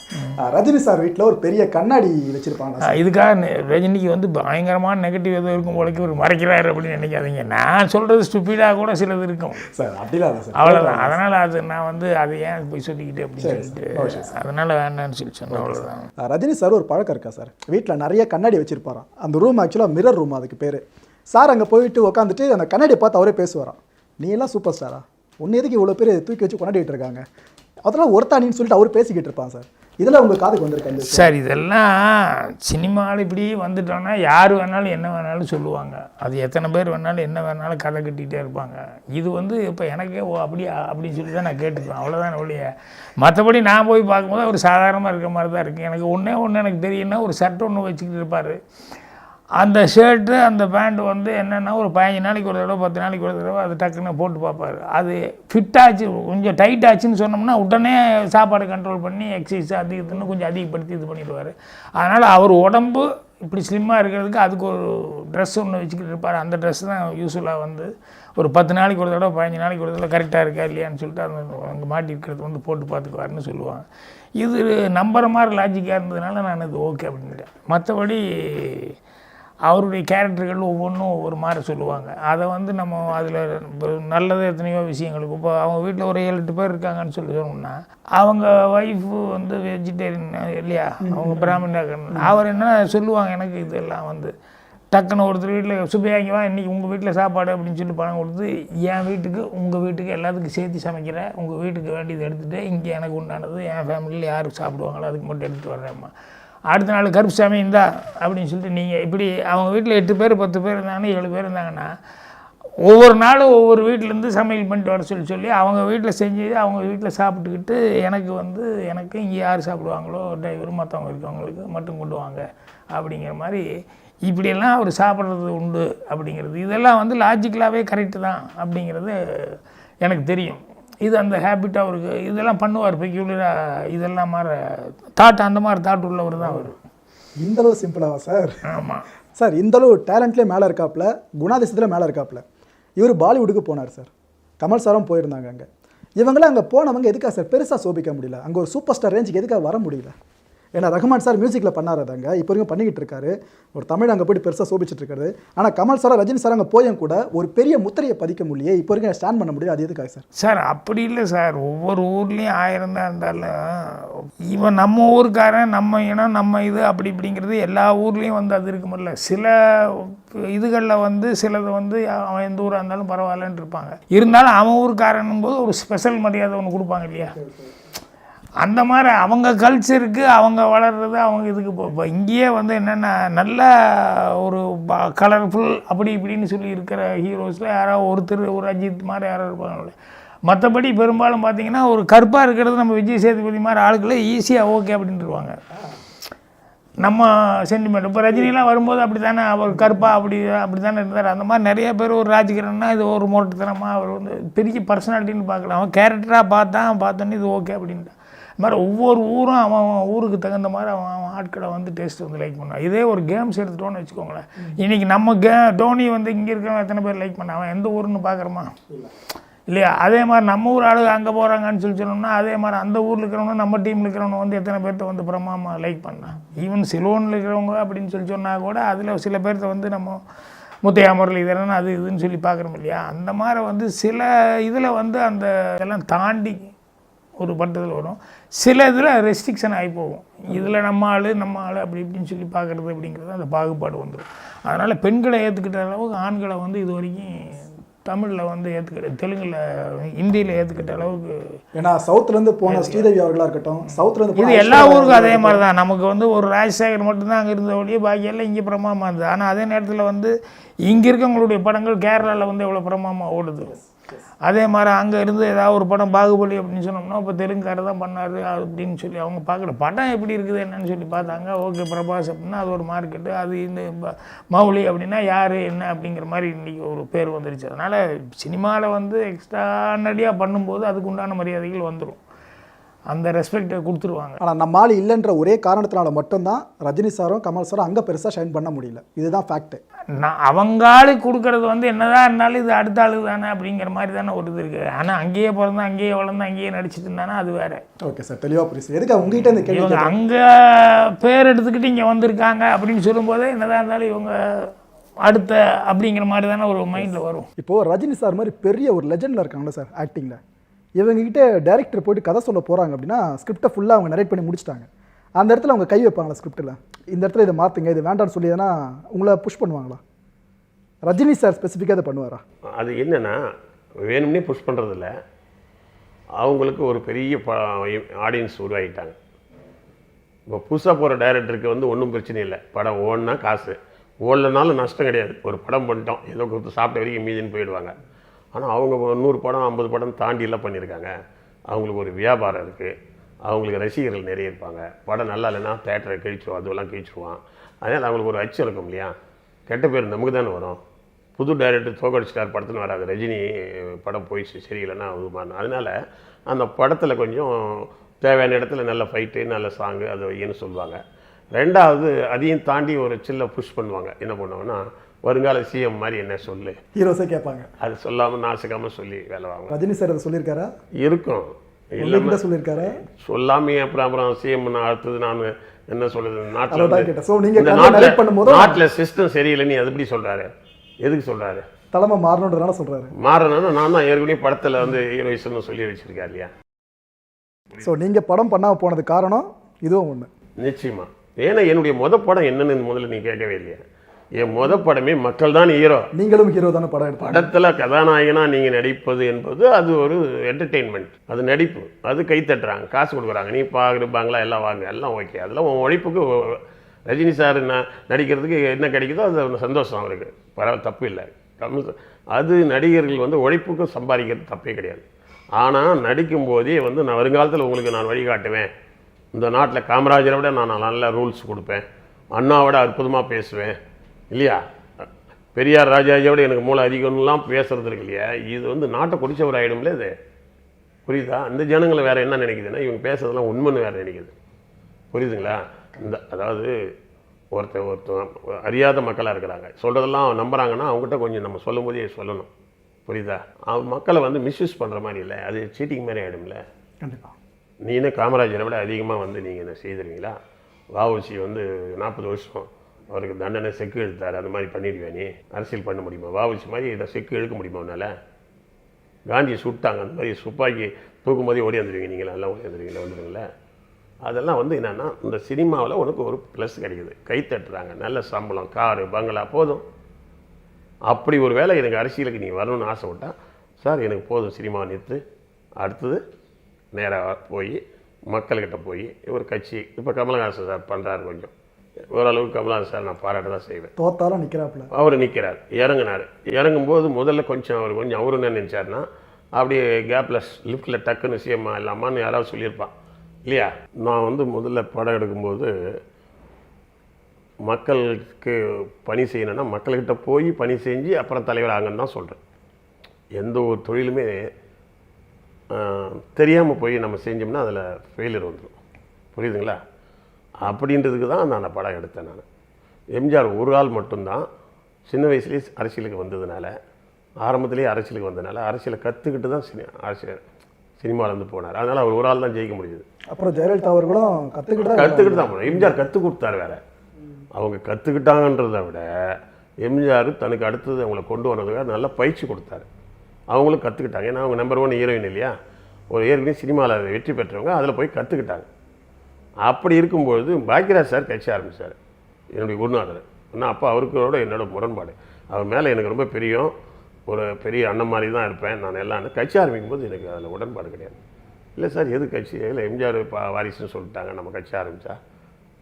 ரஜினி சார் வீட்டில் ஒரு பெரிய கண்ணாடி வச்சிருப்பாங்க இதுக்காக ரஜினிக்கு வந்து பயங்கரமான நெகட்டிவ் எதுவும் இருக்கும் போலக்கு ஒரு மறைக்கிறாரு அப்படின்னு நினைக்காதீங்க. நான் சொல்கிறது ஸ்டூப்பிடாக கூட சிலது இருக்கும். சார் அப்படிலாம் சார். அவ்வளோதான் அதனால் அது நான் வந்து அதை ஏன் போய் சொல்லிக்கிட்டு அப்படின்னு சொல்லிட்டு அதனால் வேண்டாம்னு சொல்லி சொன்னேன். அவ்வளோதான் ரஜினி சார் ஒரு பழக்கம் இருக்கா சார்? வீட்டில் நிறைய கண்ணாடி வச்சிருப்பாராம். அந்த ரூம் ஆக்சுவலாக மிரர் ரூம் அதுக்கு பேர். சார் அங்கே போயிட்டு உட்காந்துட்டு அந்த கண்ணாடியை பார்த்து அவரே பேசுவாராம். நீ எல்லாம் சூப்பர் ஸ்டாரா உன்னை எதுக்கு இவ்வளோ பேர் தூக்கி வச்சு கொண்டாடிட்டு இருக்காங்க? அதெல்லாம் ஒருத்தானின்னு சொல்லிட்டு அவர் பேசிக்கிட்டு இருப்பான் சார். இதெல்லாம் உங்கள் காதுக்கு வந்திருக்காங்க சார் இதெல்லாம் சினிமாவில் இப்படி வந்துட்டோன்னா யார் வேணாலும் என்ன வேணாலும் சொல்லுவாங்க. அது எத்தனை பேர் வேணாலும் என்ன வேணாலும் கதை கட்டிகிட்டே இருப்பாங்க. இது வந்து இப்போ எனக்கே ஓ அப்படியா அப்படின்னு சொல்லி தான் நான் கேட்டுக்குவேன். அவ்வளோதான் ஒழிய. மற்றபடி நான் போய் பார்க்கும்போது அவர் சாதாரணமாக இருக்கிற மாதிரி தான் இருக்குது எனக்கு ஒன்றே ஒன்று எனக்கு தெரியும்னா ஒரு சட்டை ஒன்று வச்சுக்கிட்டு இருப்பார். அந்த ஷர்ட்டு அந்த பேண்ட் வந்து என்னென்னா ஒரு பதினஞ்சு நாளைக்கு ஒரு தடவை பத்து நாளைக்கு ஒரு தடவை அது டக்குன்னு போட்டு பார்ப்பாரு. அது ஃபிட் ஆச்சு கொஞ்சம் டைட் ஆச்சுன்னு சொன்னோம்னா உடனே சாப்பாடு கண்ட்ரோல் பண்ணி எக்ஸசைஸ் அது இதுன்னு கொஞ்சம் அதிகப்படுத்தி இது பண்ணிடுவார். அதனால் அவர் உடம்பு இப்படி ஸ்லிம்மாக இருக்கிறதுக்கு அதுக்கு ஒரு ட்ரெஸ் ஒன்று வச்சுக்கிட்டு இருப்பார். அந்த ட்ரெஸ் தான் யூஸ்ஃபுல்லாக வந்து ஒரு பத்து நாளைக்கு ஒரு தடவை பதினஞ்சு நாளைக்கு ஒரு தடவை கரெக்டாக இருக்கா இல்லையான்னு சொல்லிட்டு அந்த அங்கே மாட்டி இருக்கிறது வந்து போட்டு பார்த்துக்குவாருன்னு சொல்லுவாங்க. இது நம்புற மாதிரி லாஜிக்காக இருந்ததுனால நான் இது ஓகே அப்படின்ட்டேன் மற்றபடி அவருடைய கேரக்டர்கள் ஒவ்வொன்றும் ஒவ்வொரு மாதிரி சொல்லுவாங்க. அதை வந்து நம்ம அதில் நல்லது எத்தனையோ விஷயங்களுக்கு இப்போ அவங்க வீட்டில் ஒரு ஏழு எட்டு பேர் இருக்காங்கன்னு சொல்லி சொன்னோம்னா அவங்க ஒய்ஃபு வந்து வெஜிடேரியன் இல்லையா? அவங்க பிராமணர் அவர் என்ன சொல்லுவாங்க எனக்கு இதெல்லாம் வந்து? டக்குன்னு ஒருத்தர் வீட்டில் சுப்பையாங்கி வா இன்றைக்கி உங்கள் வீட்டில் சாப்பாடு அப்படின்னு சொல்லி பணம் கொடுத்து என் வீட்டுக்கு உங்கள் வீட்டுக்கு எல்லாத்துக்கும் சேர்த்து சமைக்கிறேன் உங்கள் வீட்டுக்கு வேண்டியது எடுத்துகிட்டு இங்கே எனக்கு உண்டானது என் ஃபேமிலியில் யார் சாப்பிடுவாங்களோ அதுக்கு மட்டும் எடுத்துகிட்டு வர்றேம்மா. அடுத்த நாள் கருப்புசாமி இருந்தா அப்படின்னு சொல்லிட்டு நீங்கள் இப்படி அவங்க வீட்டில் எட்டு பேர் பத்து பேர் இருந்தாங்கன்னா ஏழு பேர் இருந்தாங்கன்னா ஒவ்வொரு நாளும் ஒவ்வொரு வீட்டிலேருந்து சமையல் பண்ணிட்டு வர சொல்லி சொல்லி அவங்க வீட்டில் செஞ்சு அவங்க வீட்டில் சாப்பிட்டுக்கிட்டு எனக்கு வந்து எனக்கு இங்கே யார் சாப்பிடுவாங்களோ டிரைவர் மற்றவங்க இருக்கவங்களுக்கு மட்டும் கொண்டு வாங்க அப்படிங்கிற மாதிரி இப்படியெல்லாம் அவர் சாப்பிட்றது உண்டு அப்படிங்கிறது. இதெல்லாம் வந்து லாஜிக்கலாகவே கரெக்டு தான் அப்படிங்கிறது எனக்கு தெரியும். இது அந்த ஹேபிட் அவருக்கு இதெல்லாம் பண்ணுவார் பெக்யூலராக இதெல்லாம் மாதிரி தாட் அந்த மாதிரி தாட் உள்ளவர் தான் அவர். இந்த அளவு சிம்பிளாவா சார் ஆமாம் சார் இந்த அளவு டேலண்ட்லேயே மேலே இருக்காப்புல குணாதிசயத்தில் மேலே இருக்காப்புல இவர் பாலிவுட்டுக்கு போனார் சார் கமல் சாரும் போயிருந்தாங்க அங்கே. இவங்களாம் அங்கே போனவங்க எதுக்காக சார் பெருசாக சோபிக்க முடியல. அங்கே ஒரு சூப்பர் ஸ்டார் ரேஞ்சுக்கு எதுக்காக வர முடியல? ஏன்னா ரஹ்மான் சார் மியூசிக்கில் பண்ணாரதாங்க இப்போ வரைக்கும் பண்ணிக்கிட்டு இருக்காரு. ஒரு தமிழ் அங்கே போயிட்டு பெருசாக சோபிச்சுட்டு இருக்காரு. ஆனால் கமல் சார் ரஜினி சார் அங்கே போயும் கூட ஒரு பெரிய முத்திரையை பதிக்க முடியலையே. இப்போ வரைக்கும் ஸ்டாண்ட் பண்ண முடியாது அது எதுக்காக சார்? சார் அப்படி இல்லை சார். ஒவ்வொரு ஊர்லேயும் ஆயிரம் தான் இருந்தாலும் இவன் நம்ம ஊருக்காரன் நம்ம இனம் நம்ம இது அப்படி இப்படிங்கிறது எல்லா ஊர்லேயும் வந்து அது இருக்குமில்ல சில இதுகளில் வந்து சிலது வந்து அவன் எந்த ஊராக இருந்தாலும் பரவாயில்லன்னு இருப்பாங்க. இருந்தாலும் அவன் ஊருக்காரனும் போது ஒரு ஸ்பெஷல் மரியாதை ஒன்று கொடுப்பாங்க இல்லையா? அந்த மாதிரி அவங்க கல்ச்சருக்கு அவங்க வளர்றது அவங்க இதுக்கு இப்போ இங்கேயே வந்து என்னென்னா நல்ல ஒரு கலர்ஃபுல் அப்படி இப்படின்னு சொல்லி இருக்கிற ஹீரோஸில் யாராவது ஒருத்தர் ஒரு அஜித் மாதிரி யாராவது இருப்பாங்க. மற்றபடி பெரும்பாலும் பார்த்தீங்கன்னா ஒரு கருப்பாக இருக்கிறது நம்ம விஜய் சேதுபதி மாதிரி ஆளுக்களே ஈஸியாக ஓகே அப்படின்ட்டுருவாங்க நம்ம சென்டிமெண்ட் இப்போ ரஜினிலாம் வரும்போது அப்படி தானே அவர் கருப்பா அப்படி அப்படி தானே இருந்தார். அந்த மாதிரி நிறைய பேர் ஒரு ராஜகிரன்னா இது ஒரு மோட்டத்தனமாக அவர் வந்து பெரிய பர்சனாலிட்டின்னு பார்க்கலாம். அவன் கேரக்டராக பார்த்தான் பார்த்தோன்னே இது ஓகே அப்படின்ட்டு. அது மாதிரி ஒவ்வொரு ஊரும் அவன் அவன் ஊருக்கு தகுந்த மாதிரி அவன் அவன் ஆட்களை வந்து டேஸ்ட் வந்து லைக் பண்ணுவான். இதே ஒரு கேம்ஸ் எடுத்துட்டோன்னு வச்சுக்கோங்களேன். இன்றைக்கி நம்ம கே டோனி வந்து இங்கே இருக்கிறவன் எத்தனை பேர் லைக் பண்ண அவன் எந்த ஊருன்னு பார்க்குறோமா? இல்லையா? அதே மாதிரி நம்ம ஊர் ஆளுங்க அங்கே போகிறாங்கன்னு சொல்லி சொன்னோம்னா அதே மாதிரி அந்த ஊரில் இருக்கிறவங்க நம்ம டீமில் இருக்கிறவங்க வந்து எத்தனை பேர்த்த வந்து பிரமாமா லைக் பண்ணான் ஈவன் சிலோனில் இருக்கிறவங்க அப்படின்னு சொல்லி சொன்னால் கூட அதில் சில பேர்த்த வந்து நம்ம முத்தையா முரளிதரன் அது இதுன்னு சொல்லி பார்க்குறோம் இல்லையா? அந்த மாதிரி வந்து சில இதில் வந்து அந்த இதெல்லாம் தாண்டி ஒரு பட்டத்தில் வரும். சில இதில் ரெஸ்ட்ரிக்ஷன் ஆகி போகும். இதில் நம்ம ஆள் நம்ம ஆள் அப்படி இப்படின்னு சொல்லி பார்க்குறது அப்படிங்கிறது அந்த பாகுபாடு வந்துடும். அதனால் பெண்களை ஏற்றுக்கிட்ட அளவுக்கு ஆண்களை வந்து இது வரைக்கும் தமிழில் வந்து ஏற்றுக்கிட்ட தெலுங்கில் ஹிந்தியில் ஏற்றுக்கிட்ட அளவுக்கு ஏன்னா சவுத்துல இருந்து போன ஸ்ரீதேவி அவர்களா இருக்கட்டும் சவுத்துல இருந்து இது எல்லா ஊருக்கும் அதே மாதிரி தான் நமக்கு வந்து ஒரு ராஜசேகர் மட்டும்தான் அங்கே இருந்த ஒழிய பாக்கி எல்லாம் இங்கே பிரமாமா இருந்தது. ஆனால் அதே நேரத்தில் வந்து இங்கே இருக்கவங்களுடைய படங்கள் கேரளாவில் வந்து எவ்வளோ பிரமாமா ஓடுது. அதே மாதிரி அங்கே இருந்து ஏதாவது ஒரு படம் பாகுபலி அப்படின்னு சொன்னோம்னா இப்போ தெலுங்காரர் தான் பண்ணார் அப்படின்னு சொல்லி அவங்க பார்க்கல. படம் எப்படி இருக்குது என்னன்னு சொல்லி பார்த்தாங்க. ஓகே பிரபாஸ் அப்படின்னா அது ஒரு மார்க்கெட்டு அது இந்த மௌலி அப்படின்னா யார் என்ன அப்படிங்கிற மாதிரி இன்றைக்கி ஒரு பேர் வந்துருச்சு. அதனால் சினிமாவில் வந்து எக்ஸ்ட்ரானடியாக பண்ணும்போது அதுக்கு உண்டான மரியாதைகள் வந்துடும் அந்த ரெஸ்பெக்டை கொடுத்துருவாங்க. ஆனா நம்ம ஆள் இல்லைன்ற ஒரே காரணத்தினால மட்டும்தான் ரஜினி சாரும் கமல் சாரும் அங்க பெருசா ஷைன் பண்ண முடியல. இதுதான் ஃபேக்ட் நான் அவங்க ஆளுக்கு கொடுக்கறது வந்து என்னதான் இருந்தாலும் இது அடுத்த ஆளு தானே அப்படிங்கிற மாதிரி தானே ஒரு இது இருக்குது ஆனால் அங்கேயே பிறந்தா அங்கேயே வளர்ந்து அங்கேயே நடிச்சிட்டு இருந்தானா அது வேற. ஓகே சார் தெளிவா புரியுது. எதுக்கு உங்ககிட்ட இந்த கேள்வி அங்கே பேர் எடுத்துக்கிட்டு இங்கே வந்திருக்காங்க அப்படின்னு சொல்லும்போதே என்னதான் இருந்தாலும் இவங்க அடுத்த அப்படிங்கிற மாதிரி தானே ஒரு மைண்டில் வரும். இப்போ ரஜினி சார் மாதிரி பெரிய ஒரு லெஜெண்ட்ல இருக்காங்களா சார் ஆக்டிங்ல இவங்ககிட்ட டேரக்டர் போயிட்டு கதை சொல்ல போகிறாங்க அப்படின்னா ஸ்கிரிப்டை ஃபுல்லாக அவங்க நரேட் பண்ணி முடிச்சிட்டாங்க. அந்த இடத்துல அவங்க கை வைப்பாங்களா ஸ்கிரிப்டில் இந்த இடத்துல இதை மாற்றுங்க இது வேண்டாம்னு சொல்லி எதனா உங்களை புஷ் பண்ணுவாங்களா? ரஜினி சார் ஸ்பெசிஃபிக்காக இதை பண்ணுவாரா? அது என்னென்னா வேணும்னே புஷ் பண்ணுறதில்ல அவங்களுக்கு ஒரு பெரிய ஆடியன்ஸ் உருவாகிட்டாங்க. இப்போ புதுசாக போகிற டைரக்டருக்கு வந்து ஒன்றும் பிரச்சனை இல்லை. படம் ஓடனா காசு. ஓடலனாலும் நஷ்டம் கிடையாது. ஒரு படம் பண்ணிட்டோம். ஏதோ கொடுத்து சாப்பிட்ட வரைக்கும் மீதின்னு போயிடுவாங்க. ஆனால் அவங்க ஒரு நூறு படம் ஐம்பது படம் தாண்டிலாம் பண்ணியிருக்காங்க. அவங்களுக்கு ஒரு வியாபாரம் இருக்குது அவங்களுக்கு ரசிகர்கள் நிறைய இருப்பாங்க. படம் நல்லா இல்லைன்னா தேட்டரை கிழிச்சிருவோம் அதுவெல்லாம் கிழிச்சிருவான். அதனால் அவங்களுக்கு ஒரு அச்சம் இருக்கும் இல்லையா? கெட்ட பேர் நமக்கு தானே வரும். புது டைரக்டர் தோக்கடிச்சிட்டார் படத்தில் வராது. ரஜினி படம் போயிடுச்சு சரியில்லைன்னா அதுமான அதனால் அந்த படத்தில் கொஞ்சம் தேவையான இடத்துல நல்ல ஃபைட்டு நல்ல சாங்கு அது வைன்னு சொல்லுவாங்க. ரெண்டாவது அதையும் தாண்டி ஒரு சில்ல புஷ் பண்ணுவாங்க. என்ன பண்ணுவாங்கன்னா வருங்கால சிஎம் மாதிரி என்ன சொல்லு? ஹீரோஸே கேட்பாங்க. அது சொல்லாமல் நாசுக்காமல் சொல்லி வேலை வாங்க ரஜினி சார் அதை சொல்லியிருக்காரா? இருக்கும். இல்லாமல் சொல்லியிருக்காரா? சொல்லாமே அப்புறம் அப்புறம் சிஎம் நான் அடுத்தது நான் என்ன சொல்றது? நாட்டில் நாட்டுல- சிஸ்டம் சரியில்லைன்னு அது எப்படி சொல்றாரு? எதுக்கு சொல்றாரு? தலைமை மாறணுன்றதுனால சொல்றாரு. மாறணும்னா நான் தான் ஏற்கனவே படத்துல வந்து ஹீரோயிசம்னு சொல்லி வச்சிருக்கேன் இல்லையா? ஸோ நீங்க படம் பண்ணாம போனது காரணம் இதுவும் ஒண்ணு. நிச்சயமா. ஏன்னா என்னுடைய முத படம் என்னன்னு முதல்ல நீ கேட்கவே இல்லையா? என் முத படமே மக்கள் தான் ஹீரோ. நீங்களும் ஹீரோ தானே படம் படத்துல கதாநாயகனா நீங்க நடிப்பது என்பது அது ஒரு என்டர்டெயின்மெண்ட் அது நடிப்பு. அது கை தட்டுறாங்க. காசு கொடுக்குறாங்க. நீ பாக்குறாங்களா எல்லாம் வாங்க. எல்லாம் ஓகே. அதெல்லாம் உன் உழைப்புக்கு ரஜினி சார் நடிக்கிறதுக்கு என்ன கிடைக்குதோ அது சந்தோஷம் அவருக்கு. பரவாயில்ல தப்பு இல்லை. சார் அது நடிகர்கள் வந்து உழைப்புக்கு சம்பாதிக்கிறது தப்பே கிடையாது. ஆனால் நடிக்கும் போதே வந்து நான் வருங்காலத்தில் உங்களுக்கு நான் வழிகாட்டுவேன். இந்த நாட்டில் காமராஜரை விட நான் நல்ல ரூல்ஸ் கொடுப்பேன். அண்ணாவோட அற்புதமாக பேசுவேன். இல்லையா? பெரியார் ராஜாஜியை விட எனக்கு மூளை அதிகம்லாம் பேசுறது இருக்கு இல்லையா? இது வந்து நாட்டை குடிச்சவர் ஆகிடும்ல இது. புரியுதா? அந்த ஜனங்களை வேற என்ன நினைக்குதுன்னா இவங்க பேசுறதெல்லாம் உண்மைன்னு வேற நினைக்குது. புரியுதுங்களா? இந்த அதாவது ஒருத்தன் ஒருத்தன் அறியாத மக்களாக இருக்கிறாங்க. சொல்கிறதெல்லாம் நம்புறாங்கன்னா அவங்ககிட்ட கொஞ்சம் நம்ம சொல்லும் போதே சொல்லணும். புரியுதா? அவன் மக்களை வந்து மிஸ்யூஸ் பண்ணுற மாதிரி இல்லை. அது சீட்டிங் மாதிரி ஆகிடும்ல கண்டிப்பா. நீனே காமராஜரை விட அதிகமாக வந்து நீங்கள் என்ன செய்திருவீங்களா வாவுசி வந்து நாற்பது வருஷம் அவருக்கு தண்டனை செக்கு எழுத்தார் அந்த மாதிரி பண்ணிடுவியா நீ. அரசியல் பண்ண முடியுமா? வாவிச்சு மாதிரி இதை செக்கு இழுக்க முடியுமா உன்னால்? காந்தியை சுட்டாங்க அந்த மாதிரி துப்பாக்கி தூக்கும் போதே ஓடி வந்துடுவீங்க நீங்களா? எல்லாம் ஓடி வந்துடுவீங்களா அதெல்லாம் வந்து என்னென்னா இந்த சினிமாவில் உனக்கு ஒரு ப்ளஸ் கிடைக்குது. கை தட்டுறாங்க நல்ல சம்பளம் காரு பங்களா போதும். அப்படி ஒரு வேளை எனக்கு அரசியலுக்கு நீங்கள் வரணும்னு ஆசைப்பட்டா சார் எனக்கு போதும் சினிமா நிறுத்து. அடுத்தது நேராக போய் மக்கள்கிட்ட போய் ஒரு கட்சி இப்போ கமலஹாசன் சார் பண்ணுறாரு கொஞ்சம். ஓரளவுக்கு கமலஹாசன் சார் நான் பாராட்ட தான் செய்வேன். தோத்தாலும் நிக்கிறாப்புல. அவர் நிற்கிறார் இறங்குனார். இறங்கும்போது முதல்ல கொஞ்சம் அவர் கொஞ்சம் அவரு என்ன நினச்சாருன்னா அப்படியே கேப்பில் லிஃப்ட்டில் டக்குன்னு சிஎம்மா இல்லாமான்னு யாராவது சொல்லியிருப்பான். இல்லையா? நான் வந்து முதல்ல படம் எடுக்கும்போது மக்களுக்கு பணி செய்யணும்னா மக்கள்கிட்ட போய் பணி செஞ்சு அப்புறம் தலைவர் ஆங்கன்னு தான் சொல்கிறேன் எந்த ஒரு தொழிலுமே தெரியாமல் போய் நம்ம செஞ்சோம்னா அதில் ஃபெயிலியர் வந்துடும் புரியுதுங்களா? அப்படின்றதுக்கு தான் நான் படம் எடுத்தேன் நான். எம்ஜிஆர் ஒரு ஆள் மட்டும்தான். சின்ன வயசுலேயே அரசியலுக்கு வந்ததுனால ஆரம்பத்திலேயே அரசியலுக்கு வந்தனால அரசியலை கற்றுக்கிட்டு தான் சினி அரசியல் சினிமாவில் வந்து போனார். அதனால் அவர் ஒரு ஆள் தான் ஜெயிக்க முடியுது அப்புறம் ஜெயலலிதா அவர்களும் கத்துக்கிட்டு தான் கற்றுக்கிட்டு தான் போனோம் எம்ஜிஆர் கற்றுக் கொடுத்தாரு வேற. அவங்க கற்றுக்கிட்டாங்கன்றதை விட எம்ஜிஆர் தனக்கு அடுத்தது அவங்கள கொண்டு வர்றதுக்காக நல்ல பயிற்சி கொடுத்தாரு. அவங்களும் கற்றுக்கிட்டாங்க ஏன்னா அவங்க நம்பர் ஒன் ஹீரோயின் இல்லையா? ஒரு ஏற்கனவே சினிமாவில் வெற்றி பெற்றவங்க அதில் போய் கற்றுக்கிட்டாங்க அப்படி இருக்கும்பொழுது பாக்யராஜ் சார் கட்சி ஆரம்பித்தார் என்னுடைய குருநாதர். ஆனால் அப்போ அவருக்கோட என்னோட முரண்பாடு. அவர் மேலே எனக்கு ரொம்ப பெரியும். ஒரு பெரிய அண்ணன் மாதிரி தான் இருப்பேன். நான் எல்லாம் கட்சி ஆரம்பிக்கும் போது எனக்கு அதில் உடன்பாடு கிடையாது. இல்லை சார் எது கட்சி? இல்லை எம்ஜிஆர் பா வாரிசுன்னு சொல்லிட்டாங்க. நம்ம கட்சி ஆரம்பித்தா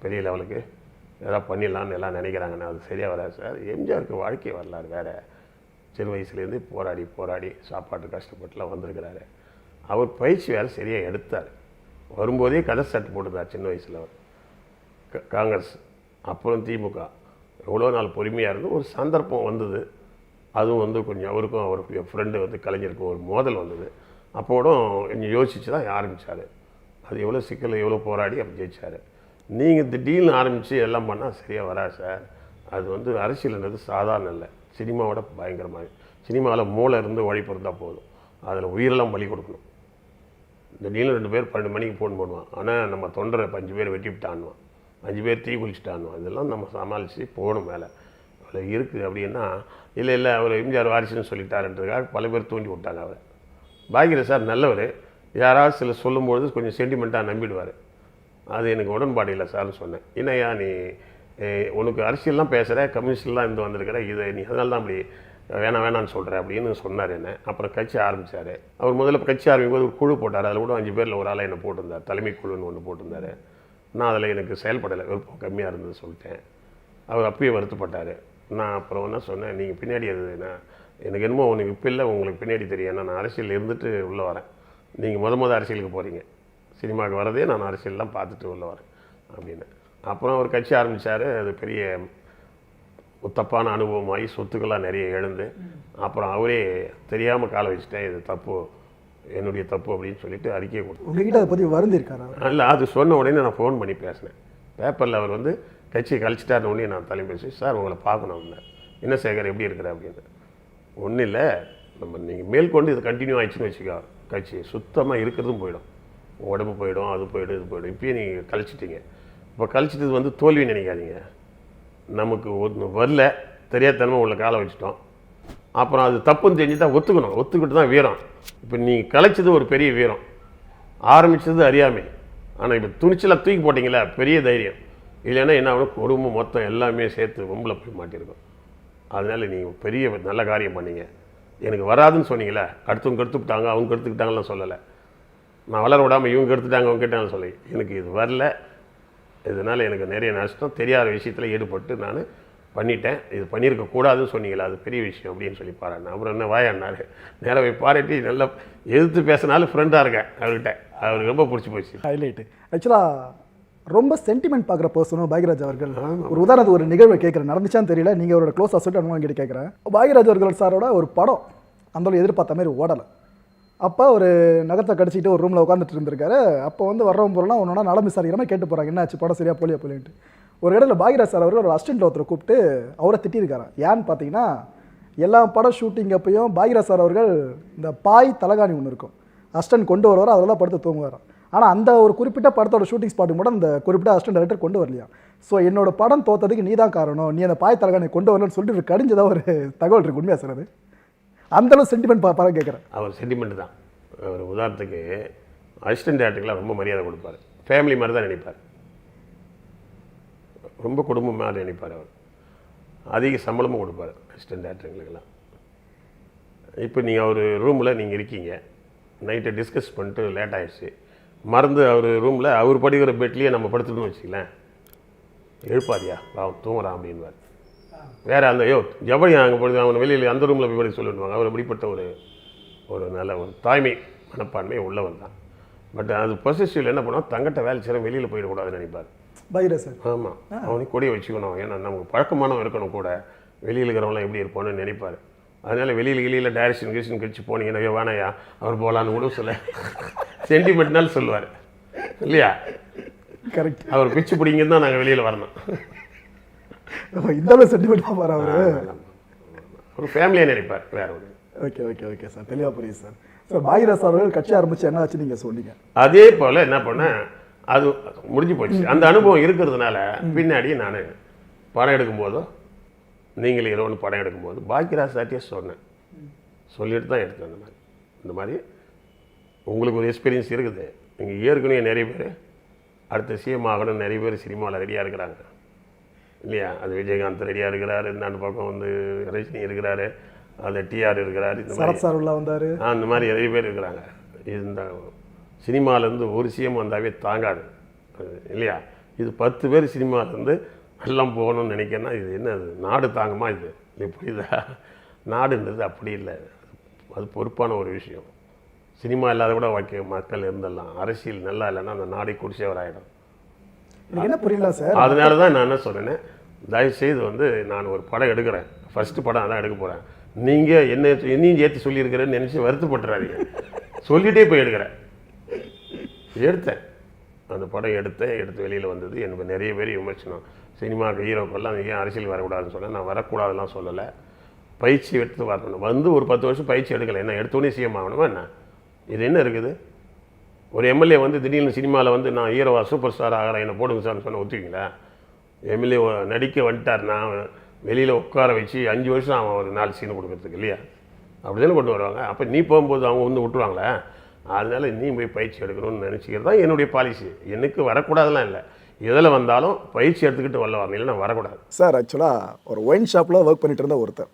பெரிய லெவலுக்கு. எதாவது பண்ணிடலான்னு எல்லாம் நினைக்கிறாங்கன்னு அது சரியாக வராது சார். எம்ஜிஆருக்கு வாழ்க்கை வரலாறு வேறு. சிறு வயசுலேருந்து போராடி போராடி சாப்பாட்டு கஷ்டப்பட்டுலாம் வந்திருக்கிறாரு. அவர் பயிற்சி வேறு சரியாக எடுத்தார். வரும்போதே கதை சட்டு போட்டுதார் சின்ன வயசில் அவர். க- காங்கிரஸ் அப்புறம் திமுக. எவ்வளோ நாள் பொறுமையாக இருந்து ஒரு சந்தர்ப்பம் வந்தது. அதுவும் வந்து கொஞ்சம் அவருக்கும் அவருடைய ஃப்ரெண்டு வந்து கலைஞருக்கும் ஒரு மோதல் வந்தது. அப்போடும் கொஞ்சம் யோசித்து தான் ஆரம்பித்தார் அது எவ்வளோ சிக்கல் எவ்வளோ போராடி அப்படி ஜெயிச்சார். நீங்கள் திடீர்னு ஆரம்பித்து எல்லாம் பண்ணால் சரியாக வராது சார்? அது வந்து அரசியல்ன்றது சாதாரண இல்லை சினிமாவோட பயங்கரமாக சினிமாவில் மூளை இருந்து உழைப்பு இருந்தால் போதும். அதில் உயிரெல்லாம் பலி கொடுக்கணும். திடீர்னு ரெண்டு பேர் பன்னெண்டு மணிக்கு ஃபோன் பண்ணுவான். ஆனால் நம்ம தொண்டரை அஞ்சு பேர் வெட்டி விட்டான்வான் அஞ்சு பேர் தீ குளிச்சுட்டான்வான் இதெல்லாம் நம்ம சமாளித்து போகணும் மேலே அதில் இருக்குது அப்படின்னா இல்லை இல்லை அவர் எம்ஜிஆர் வாரிசுன்னு சொல்லிட்டாருன்றதுக்காக பல பேர் தூண்டி விட்டாங்க அவரை. பாக்கியராஜ் சார் நல்லவர். யாராவது சில சொல்லும்பொழுது கொஞ்சம் சென்டிமெண்ட்டாக நம்பிடுவார். அது எனக்கு உடன்பாடு இல்லை சார்னு சொன்னேன். என்னய்யா நீ உனக்கு அரசியல்லாம் பேசுகிற கம்யூனிஸ்ட்லாம் இருந்து வந்திருக்கிற இதை நீ அதனால தான் அப்படி வேணாம் வேணாம்னு சொல்கிறேன் அப்படின்னு சொன்னார் என்ன. அப்புறம் கட்சி ஆரம்பித்தார் அவர் முதல்ல கட்சி ஆரம்பிக்கும் போது ஒரு குழு போட்டார். அதில் கூட அஞ்சு பேரில் ஒரு ஆளாக என்னை போட்டிருந்தார். தலைமை குழுன்னு ஒன்று போட்டிருந்தாரு. நான் அதில் எனக்கு செயல்படலை. விருப்பம் கம்மியாக இருந்தது சொல்லிட்டேன். அவர் அப்பயே வருத்தப்பட்டார். நான் அப்புறம் என்ன சொன்னேன் நீங்கள் பின்னாடி அது நான் எனக்கு என்னமோ உனக்கு இப்போ இல்லை உங்களுக்கு பின்னாடி தெரியும். ஏன்னா நான் அரசியல் இருந்துட்டு உள்ளே வரேன். நீங்கள் முத முத அரசியலுக்கு போகிறீங்க சினிமாவுக்கு வரதே நான் அரசியல்லாம் பார்த்துட்டு உள்ளே வரேன். அப்படின்னு. அப்புறம் அவர் கட்சி ஆரம்பித்தார் அது பெரிய ஒரு தப்பான அனுபவமாகி சொத்துக்கள்லாம் நிறைய இழந்து அப்புறம் அவரே தெரியாமல் காலை வச்சுட்டேன் இது தப்பு என்னுடைய தப்பு அப்படின்னு சொல்லிட்டு அறிக்கையை கொடுத்தார் உங்ககிட்ட அதை பற்றி வருந்திருக்காரா? இல்லை அது சொன்ன உடனே நான் ஃபோன் பண்ணி பேசினேன். பேப்பரில் அவர் வந்து கட்சியை கழிச்சிட்டாருன்னு உடனே நான் தலைமை பேசி சார் உங்களை பார்க்கணும் என்ன சேகர் எப்படி இருக்கிற? அப்படின்னு ஒன்றும் இல்லை. நம்ம நீங்கள் மேற்கொண்டு இது கண்டினியூ ஆயிடுச்சுன்னு வச்சுக்கோ. கட்சி சுத்தமாக இருக்கிறதும் போயிடும். உடம்பு போயிடும் அது போயிடும் இது போயிடும். இப்பயே நீங்கள் கழிச்சிட்டீங்க இப்போ கழிச்சிட்டது வந்து தோல்வி நினைக்காதீங்க. நமக்கு ஒன்று வரல தெரியாதனமாக உள்ள காலை வச்சுட்டோம். அப்புறம் அது தப்புன்னு தெரிஞ்சு தான் ஒத்துக்கணும். ஒத்துக்கிட்டு தான் வீரம். இப்போ நீங்கள் கலைச்சது ஒரு பெரிய வீரம். ஆரம்பித்தது அறியாமை. ஆனால் இப்போ துணிச்சலாக தூக்கி போட்டிங்களா பெரிய தைரியம். இல்லைன்னா என்ன ஆகணும் குடும்பம் மொத்தம் எல்லாமே சேர்த்து ரொம்பல போய் மாட்டிருக்கும். அதனால் நீங்கள் பெரிய நல்ல காரியம் பண்ணீங்க. எனக்கு வராதுன்னு சொன்னீங்களே அடுத்தவங்க கெடுத்துக்கிட்டாங்க அவங்க கெடுத்துக்கிட்டாங்கலாம் சொல்லலை. நான் வளர விடாமல் இவங்க எடுத்துட்டாங்க அவங்க கேட்டாங்க சொல்லி எனக்கு இது வரல. இதனால் எனக்கு நிறைய நஷ்டம் தெரியாத விஷயத்தில் ஈடுபட்டு நான் பண்ணிட்டேன். இது பண்ணியிருக்க கூடாதுன்னு சொன்னீங்களா அது பெரிய விஷயம் அப்படின்னு சொல்லி பாராட்டினேன் அப்புறம் என்ன வாயாடினாரு நேராக போய் பாராட்டி நல்லா எதிர்த்து பேசினாலும் ஃப்ரெண்டாக இருக்கேன் அவர்கிட்ட. அவருக்கு ரொம்ப பிடிச்சி போச்சு. ஹைலைட்டு ஆக்சுவலாக ரொம்ப சென்டிமெண்ட் பார்க்குற பர்சனும் பாக்யராஜ் அவர்கள். ஒரு உதாரணத்துக்கு ஒரு நிகழ்வை கேட்குறேன். நடந்துச்சான்னு தெரியல. நீங்கள் அவரோட க்ளோஸ் அசோட் அனுபவம் கிட்ட கேட்குறேன். பாக்யராஜ் அவர்கள் சாரோட ஒரு படம் அந்த அளவு எதிர்பார்த்த மாதிரி ஓடலை. அப்போ ஒரு நகத்தை கடிச்சிட்டு ஒரு ரூமில் உட்காந்துட்டு இருந்திருக்காரு. அப்போ வந்து வர்றவங்க பொருளாம் ஒன்றா நலம் விசாரிக்கிறமா கேட்டு போகிறாங்க என்னாச்சு படம் சரியாக போலியா போலின்ட்டு. ஒரு இடத்துல பாகிராஜ் சார் அவர்கள் ஒரு அசிஸ்டன்ட் ஒருத்தரை கூப்பிட்டு அவரை திட்டியிருக்காராம். ஏன்னு பார்த்தீங்கன்னா எல்லா படம் ஷூட்டிங் அப்பையும் பாகிராஜ் சார் அவர்கள் இந்த பாய் தலகாணி ஒன்று இருக்கும். அஸ்டன் கொண்டு வருவார்? அதெல்லாம் படுத்து தூங்குவார் ஆனால் அந்த ஒரு குறிப்பிட்ட படத்தோட ஷூட்டிங் ஸ்பாட்டுக்கு மட்டும் அந்த குறிப்பிட்ட அஸ்டன் டைரக்டர் கொண்டு வரலையா ஸோ என்னோட படம் தோத்ததுக்கு நீ தான் காரணம். நீ அந்த பாய் தலகாணி கொண்டு வரலன்னு சொல்லிட்டு கடிஞ்சதாக ஒரு தகவல் இருக்கு உண்மையாக சார் அது? அந்தளவு சென்டிமெண்ட் பா படம் கேட்குறேன் அவர் சென்டிமெண்ட் தான். அவர் உதாரணத்துக்கு அசிஸ்டன்ட் டேரக்டருக்குலாம் ரொம்ப மரியாதை கொடுப்பார். ஃபேமிலி மாதிரி தான் நினைப்பார். ரொம்ப குடும்பம் மாதிரி நினைப்பார் அவர். அதிக சம்பளமும் கொடுப்பார் அசிஸ்டன்ட் டேரக்டருங்களுக்கெல்லாம் இப்போ நீங்கள் அவர் ரூமில் நீங்கள் இருக்கீங்க. நைட்டை டிஸ்கஸ் பண்ணிட்டு லேட் ஆகிடுச்சு மறந்து அவர் ரூமில் அவர் படிக்கிற பெட்லேயே நம்ம படுத்துட்டோம்னு வச்சுக்கலாம் எழுப்பாதியா? பாவம் தூங்குறான் அப்படின்வார் வேற அந்த யோ ஜபடி அங்கே போய் அவன் வெளியில் அந்த ரூமில் போய் படுக்க சொல்லிடுவாங்க. அவர் அப்படிப்பட்ட ஒரு ஒரு நல்ல ஒரு தாய்மை மனப்பான்மை உள்ளவன் தான். பட் அது பொசிசிவில் என்ன பண்ணுவோம் தங்கிட்ட வேலை செய்கிற வெளியில் போயிடக்கூடாதுன்னு நினைப்பார். சார். ஆமாம் அவனுக்கு கொடியை வச்சுக்கணும். ஏன்னா நமக்கு பழக்கமானவன் இருக்கணும் கூட. வெளியில் இருக்கிறவங்களாம் எப்படி இருப்பான்னு நினைப்பார். அதனால வெளியில் வெளியில் டைரக்ஷன் கிரேஷன் கழிச்சு போனீங்கன்னா "ஐயோ, வேணாயா அவர் போகலான்னு கூட சொல்ல சென்டிமெண்ட்னால சொல்லுவார். இல்லையா? கரெக்ட் அவர் பிச்சு பிடிங்க தான் நாங்கள் வெளியில் வரணும். இந்த அளவு சென்டிமெண்ட் பாரு அவரு. ஒரு ஃபேமிலியாக நினைப்பார் வேற ஒரு. ஓகே ஓகே ஓகே சார் தெளிவாக புரியுது சார் சார் பாகிராஸ் அவர்கள் கட்சி ஆரம்பிச்சு என்ன ஆச்சு நீங்கள் சொன்னீங்க. அதே போல் என்ன பண்ணேன் அது முடிஞ்சு போச்சு. அந்த அனுபவம் இருக்கிறதுனால பின்னாடி நான் படம் எடுக்கும்போதோ நீங்களே இரவுன்னு படம் எடுக்கும்போது பாக்கியராஜ் சாட்டியே சொன்னேன். சொல்லிட்டு தான் எடுத்தேன் அந்த மாதிரி. இந்த மாதிரி உங்களுக்கு ஒரு எக்ஸ்பீரியன்ஸ் இருக்குது. நீங்கள் ஏற்கனவே நிறைய பேர் அடுத்த சிஎம் ஆகணும்னு நிறைய பேர் சினிமாவில் ரெடியாக இருக்கிறாங்க. இல்லையா? அது விஜயகாந்த் ரெடியாக இருக்கிறாரு இந்த பக்கம் வந்து ரஜினி இருக்கிறாரு அது டிஆர் இருக்கிறாரு இந்த மாதிரி. சரத் சார் உள்ள வந்தார். ஆ, இந்த மாதிரி நிறைய பேர் இருக்கிறாங்க. இந்த சினிமாலேருந்து ஒரு சிஎம் வந்தாவே தாங்காது. இல்லையா? இது பத்து பேர் சினிமாலேருந்து எல்லாம் போகணும்னு நினைக்கிறேன்னா இது என்ன அது நாடு தாங்குமா இது? புரியுதா? நாடுன்றது அப்படி இல்லை. அது பொறுப்பான ஒரு விஷயம். சினிமா இல்லாத கூட ஓகே மக்கள் இருந்துடலாம். அரசியல் நல்லா இல்லைன்னா அந்த நாடை குடிச்சவர் ஆகிடும் என்ன புரியல சார். அதனால தான் நான் என்ன சொல்கிறேன்னு தயவுசெய்து வந்து நான் ஒரு படம் எடுக்கிறேன். ஃபஸ்ட்டு படம் அதான் எடுக்க போகிறேன் நீங்கள் என்ன என்னையும் சேர்த்து சொல்லியிருக்கிறேன்னு நினச்சி வருத்தப்பட்டுறாதீங்க. சொல்லிகிட்டே போய் எடுக்கிறேன். எடுத்தேன். அந்த படம் எடுத்தேன். எடுத்து வெளியில் வந்தது. எனக்கு நிறைய பேர் விமர்சனம். சினிமா ஹீரோக்கெல்லாம் ஏன் அரசியல் வரக்கூடாதுன்னு சொன்னேன் நான் வரக்கூடாதுலாம் சொல்லலை. பயிற்சி எடுத்து வரணும். வந்து ஒரு பத்து வருஷம் பயிற்சி எடுக்கலை. என்ன எடுத்தோடனே சிஎம் ஆகணுமா என்ன? இது என்ன இருக்குது? ஒரு எம்எல்ஏ வந்து திடீர்னு சினிமாவில் வந்து நான் ஹீரோவா சூப்பர் ஸ்டார் ஆகிறேன் என்னை போடுங்க சார்னு சொன்ன ஒத்துவீங்களா எம்எல்ஏ நடிக்க வந்துட்டார்னா வெளியில் உட்கார வச்சு அஞ்சு வருஷம் அவன் ஒரு நாலு சீன் கொடுக்குறதுக்கு இல்லையா? அப்படி தானே கொண்டு வருவாங்க. அப்போ நீ போகும்போது அவங்க வந்து விட்டுருவாங்களே? அதனால் நீ போய் பயிற்சி எடுக்கணும்னு நினச்சிக்கிறது தான் என்னுடைய பாலிசி எனக்கு வரக்கூடாதுலாம் இல்லை. எதில் வந்தாலும் பயிற்சி எடுத்துக்கிட்டு வரல வரணும் இல்லைன்னா வரக்கூடாது. சார் ஆக்சுவலாக ஒரு ஒயின் ஷாப்பில் ஒர்க் பண்ணிட்டு இருந்த ஒருத்தர்.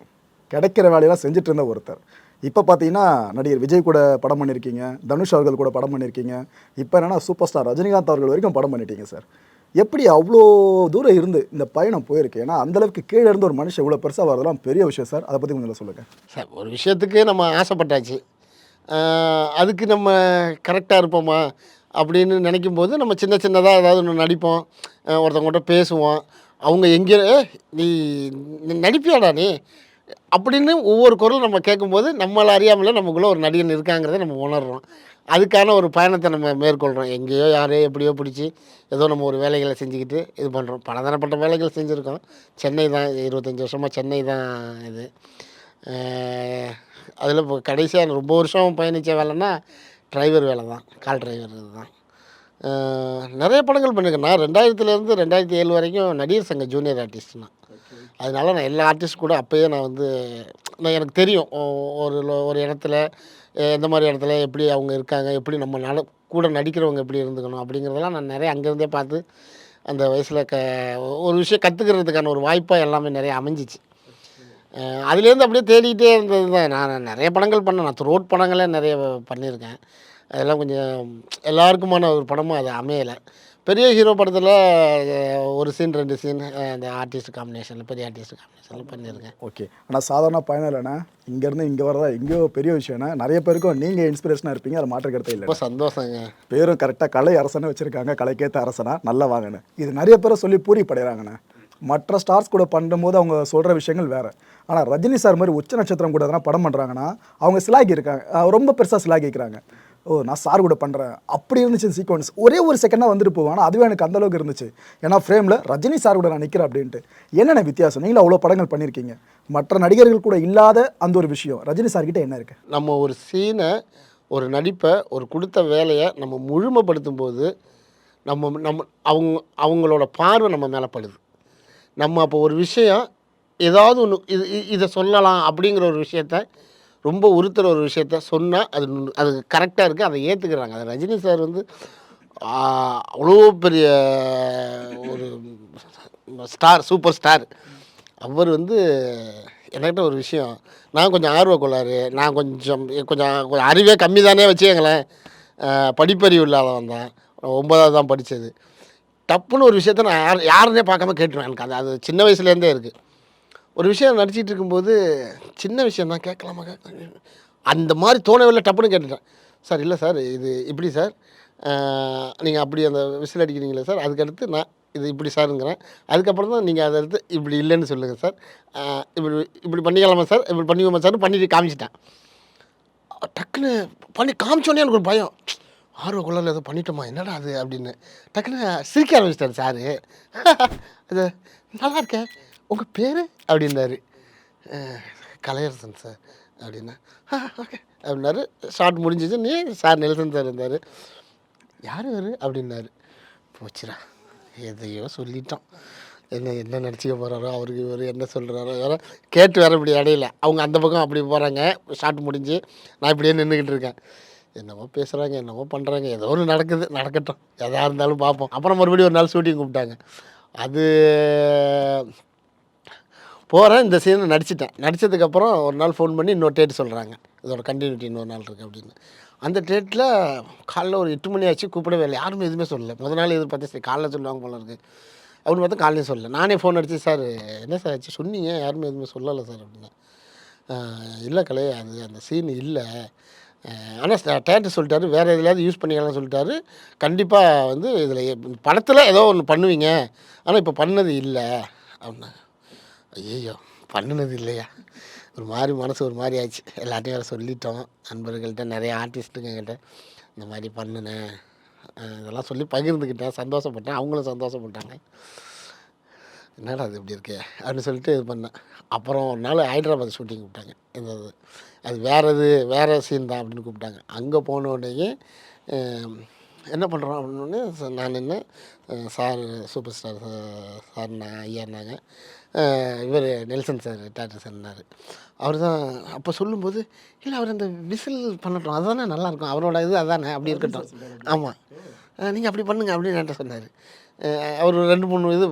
கிடைக்கிற வேலையெல்லாம் செஞ்சுட்டு இருந்த ஒருத்தர். இப்போ பார்த்தீங்கன்னா நடிகர் விஜய் கூட படம் பண்ணியிருக்கீங்க தனுஷ் அவர்கள் கூட படம் பண்ணியிருக்கீங்க இப்போ என்னென்னா சூப்பர் ஸ்டார் ரஜினிகாந்த் அவர்கள் வரைக்கும் படம் பண்ணிட்டீங்க சார் எப்படி அவ்வளோ தூரம் இருந்து இந்த பயணம் போயிருக்கு? ஏன்னா அந்தளவுக்கு கீழே இருந்து ஒரு மனுஷன் இவ்வளோ பெருசாக வரதெல்லாம் பெரிய விஷயம் சார். அதை பற்றி கொஞ்சம் சொல்லுங்கள் சார் ஒரு விஷயத்துக்கு நம்ம ஆசைப்பட்டாச்சு. அதுக்கு நம்ம கரெக்டாக இருப்போமா அப்படின்னு நினைக்கும் போது நம்ம சின்ன சின்னதாக ஏதாவது ஒன்று நடிப்போம். ஆஹ் பேசுவோம். அவங்க எங்கே நீ நீ நடிப்பியாடா நீ? அப்படின்னு ஒவ்வொரு குரல் நம்ம கேட்கும்போது நம்மளை அறியாமலே நமக்குள்ளே ஒரு நடிகன் இருக்காங்கிறத நம்ம உணர்றோம். அதுக்கான ஒரு பயணத்தை நம்ம மேற்கொள்கிறோம் எங்கேயோ யாரையோ எப்படியோ பிடிச்சி ஏதோ நம்ம ஒரு வேலைகளை செஞ்சுக்கிட்டு இது பண்ணுறோம் பலதரப்பட்ட வேலைகள் செஞ்சுருக்கோம். சென்னை தான் இருபத்தஞ்சி வருஷமாக சென்னை தான் இது. அதில் இப்போ கடைசியாக ரொம்ப வருஷம் பயணித்த வேலைன்னா டிரைவர் வேலை தான் கால் டிரைவர் இதுதான் நிறைய படங்கள் பண்ணியிருக்கேன் நான் ரெண்டாயிரத்துலேருந்து ரெண்டாயிரத்தி ஏழு வரைக்கும் நடிகர் சங்க ஜூனியர் ஆர்டிஸ்ட் நான் அதனால நான் எல்லா ஆர்டிஸ்ட் கூட அப்போயே நான் வந்து நான் எனக்கு தெரியும். ஒரு ஒரு இடத்துல எந்த மாதிரி இடத்துல எப்படி அவங்க இருக்காங்க எப்படி நம்ம நட கூட நடிக்கிறவங்க எப்படி இருந்துக்கணும் அப்படிங்கிறதெல்லாம் நான் நிறைய அங்கேருந்தே பார்த்து அந்த வயசில் க ஒரு விஷயம் கற்றுக்கிறதுக்கான ஒரு வாய்ப்பாக எல்லாமே நிறைய அமைஞ்சிச்சு. அதுலேருந்து அப்படியே தேடிக்கிட்டே இருந்தது தான். நான் நிறைய படங்கள் பண்ணேன். நான் ரோட் படங்களே நிறைய பண்ணியிருக்கேன். அதெல்லாம் கொஞ்சம் எல்லாருக்குமான ஒரு படமும் அது அமையலை. பெரிய ஹீரோ படத்தில் ஒரு சீன் ரெண்டு சீன் அந்த ஆர்டிஸ்ட் காம்பினேஷனில் பெரிய ஆர்டிஸ்ட் காம்பினேஷனில் பண்ணியிருக்கேன் ஓகே ஆனால் சாதாரண பயணம் இல்லைண்ணா. இங்கேருந்து இங்கே வரதா எங்கேயோ பெரிய விஷயம்னா நிறைய பேருக்கும் நீங்கள் இன்ஸ்பிரேஷனாக இருப்பீங்க அதை மாற்ற கருத்தே இல்லை ரொம்ப சந்தோஷங்க. பேரும் கரெக்டாக கலை அரசனை வச்சுருக்காங்க கலைக்கேற்ற அரசனா நல்லா வாங்கண்ணே. இது நிறைய பேரை சொல்லி பூரி படைகிறாங்கண்ணே மற்ற ஸ்டார்ஸ் கூட பண்ணும்போது அவங்க சொல்கிற விஷயங்கள் வேறு. ஆனால் ரஜினி சார் மாதிரி உச்ச நட்சத்திரம் கூட எதனா படம் பண்ணுறாங்கன்னா அவங்க சிலாகி இருக்காங்க ரொம்ப பெருசாக சிலாகிக்கிறாங்க. ஓ நான் சார் கூட பண்ணுறேன் அப்படி இருந்துச்சு சீக்வன்ஸ் ஒரே ஒரு செகண்டாக வந்துட்டு போவேன் ஆனால் அதுவே எனக்கு அந்த அளவுக்கு இருந்துச்சு. ஏன்னா ஃப்ரேமில் ரஜினி சார் கூட நான் நிற்கிறேன் அப்படின்ட்டு. என்னென்ன வித்தியாசம்? நீங்கள் அவ்வளோ படங்கள் பண்ணியிருக்கீங்க மற்ற நடிகர்கள் கூட இல்லாத அந்த ஒரு விஷயம். ரஜினி சார் கிட்ட என்ன இருக்குது நம்ம ஒரு சீனை ஒரு நடிப்பை ஒரு கொடுத்த வேலையை நம்ம முழுமைப்படுத்தும் போது நம்ம நம்ம அவங்க அவங்களோட பார்வை நம்ம மேலே படுது. நம்ம அப்போ ஒரு விஷயம் ஏதாவது ஒன்று இது இ- இதை சொல்லலாம் அப்படிங்கிற ஒரு விஷயத்த ரொம்ப உறுத்துற ஒரு விஷயத்த சொன்னால் அது அது கரெக்டாக இருக்குது அதை ஏற்றுக்கிறாங்க அது ரஜினி சார் வந்து அவ்வளோ பெரிய ஒரு ஸ்டார் சூப்பர் ஸ்டார் அவர் வந்து என்கிட்ட ஒரு விஷயம் நான் கொஞ்சம் ஆர்வ கொள்ளாரு நான் கொஞ்சம் கொஞ்சம் கொஞ்சம் அறிவே கம்மி தானே வச்சுக்கங்களேன் படிப்பறிவு இல்லாதவன் தான். ஒன்பதாவது தான் படித்தது டப்புன்னு ஒரு விஷயத்த நான் யார் யாருன்னே பார்க்காம கேட்டுருவேன் எனக்கு. அது அது சின்ன வயசுலேருந்தே இருக்குது ஒரு விஷயம் நடிச்சிட்டு இருக்கும்போது சின்ன விஷயம் தான் கேட்கலாமா கேட்கலாம்? அந்த மாதிரி தோணவில்லை டப்புன்னு கேட்டுட்டேன். சார் இல்லை சார் இது இப்படி சார். நீங்கள் அப்படி அந்த விசில் அடிக்கிறீங்களே சார் அதுக்கடுத்து நான் இது இப்படி சாருங்கிறேன். அதுக்கப்புறம் தான் நீங்கள் அதை எடுத்து இப்படி இல்லைன்னு சொல்லுங்கள் சார். இப்படி இப்படி பண்ணிக்கலாமா சார்? இப்படி பண்ணிக்கோமா சார் பண்ணிட்டு காமிச்சிட்டேன். டக்குன்னு பண்ணி காமிச்சோன்னே எனக்கு ஒரு பயம். ஆர்வ குள்ளரில் ஏதோ பண்ணிட்டோமா என்னடா அது அப்படின்னு. டக்குன்னு சிரிக்க ஆரம்பிச்சிட்டார் சாரு. அது நல்லா இருக்கேன். உங்கள் பேர்? அப்படின்னாரு. கலையரசன் சார். அப்படின்னா ஓகே. அப்படின்னாரு. ஷார்ட் முடிஞ்சிச்சு. நீ சார் நெல்சன் சார் இருந்தார். யார் இவர்? அப்படின்னாரு. போச்சுரா எதையோ சொல்லிட்டோம். என்ன என்ன நடிச்சிக்க போகிறாரோ அவருக்கு இவர் என்ன சொல்கிறாரோ வேற கேட்டு வேறு இப்படி இடையில அவங்க அந்த பக்கம் அப்படி போகிறாங்க ஷார்ட் முடிஞ்சு. நான் இப்படியே நின்றுக்கிட்டு இருக்கேன். என்னமோ பேசுகிறாங்க என்னமோ பண்ணுறாங்க ஏதோ ஒன்று நடக்குது. நடக்கட்டும். எதாக இருந்தாலும் பார்ப்போம். அப்புறம் மறுபடியும் ஒரு நாள் ஷூட்டிங் கூப்பிட்டாங்க. அது போகிறேன் இந்த சீனை நடிச்சிட்டேன். நடித்ததுக்கப்புறம் ஒரு நாள் ஃபோன் பண்ணி இன்னொரு டேட் சொல்கிறாங்க இதோட கண்டினியூட்டி இன்னொரு நாள் இருக்குது அப்படின்னு. அந்த டேட்டில் காலைல ஒரு எட்டு மணி ஆச்சு கூப்பிடவே இல்லை. யாருமே எதுவுமே சொல்லலை. முதல் நாள் எதிர்பார்த்து சரி காலைல சொல்லுவாங்க போல இருக்குது அப்படின்னு பார்த்தா காலையும் சொல்லலை. நானே ஃபோன் அடித்து சார் என்ன சார் ஆச்சு? சொன்னீங்க. யாருமே எதுவுமே சொல்லலை சார் அப்படின்னு. இல்லை கலை அது அந்த சீன் இல்லை. ஆனால் டேட்டு சொல்லிட்டாரு. வேறு எதுலையாவது யூஸ் பண்ணிக்கலாம்னு சொல்லிட்டாரு. கண்டிப்பாக வந்து இதில் படத்தில் ஏதோ ஒன்று பண்ணுவீங்க. ஆனால் இப்போ பண்ணது இல்லை. அப்படின்னாங்க ஐயோ பண்ணினது இல்லையா? ஒரு மாதிரி மனசு ஒரு மாதிரி ஆச்சு எல்லாத்தையும் வேறு சொல்லிட்டோம். நண்பர்கள்ட்ட நிறைய ஆர்டிஸ்ட்டுங்கக்கிட்ட இந்த மாதிரி பண்ணினேன் இதெல்லாம் சொல்லி பகிர்ந்துக்கிட்டேன். சந்தோஷப்பட்டேன். அவங்களும் சந்தோஷப்பட்டாங்க. என்னடா அது இப்படி இருக்கே? அப்படின்னு சொல்லிட்டு இது பண்ணேன். அப்புறம் ஒரு நாள் ஹைதராபாத் ஷூட்டிங் கூப்பிட்டாங்க இந்த அது வேறு இது வேறு சீன் தான் அப்படின்னு கூப்பிட்டாங்க. அங்கே போன உடனேயே என்ன பண்ணுறோம் அப்படின்னு நான் நின்று சார் சூப்பர் ஸ்டார் சார் நான் ஐயாருனாங்க இவர் நெல்சன் சார் டேரக்டர் சார்னார் அவர் தான் அப்போ சொல்லும்போது இல்லை அவர் அந்த விசில் பண்ணட்டும் அதுதானே நல்லாயிருக்கும் அவரோட இது அதானே அப்படி இருக்கட்டும். ஆமாம் நீங்கள் அப்படி பண்ணுங்க அப்படின்னு என்கிட்ட சொன்னார். அவர் ரெண்டு மூணு இது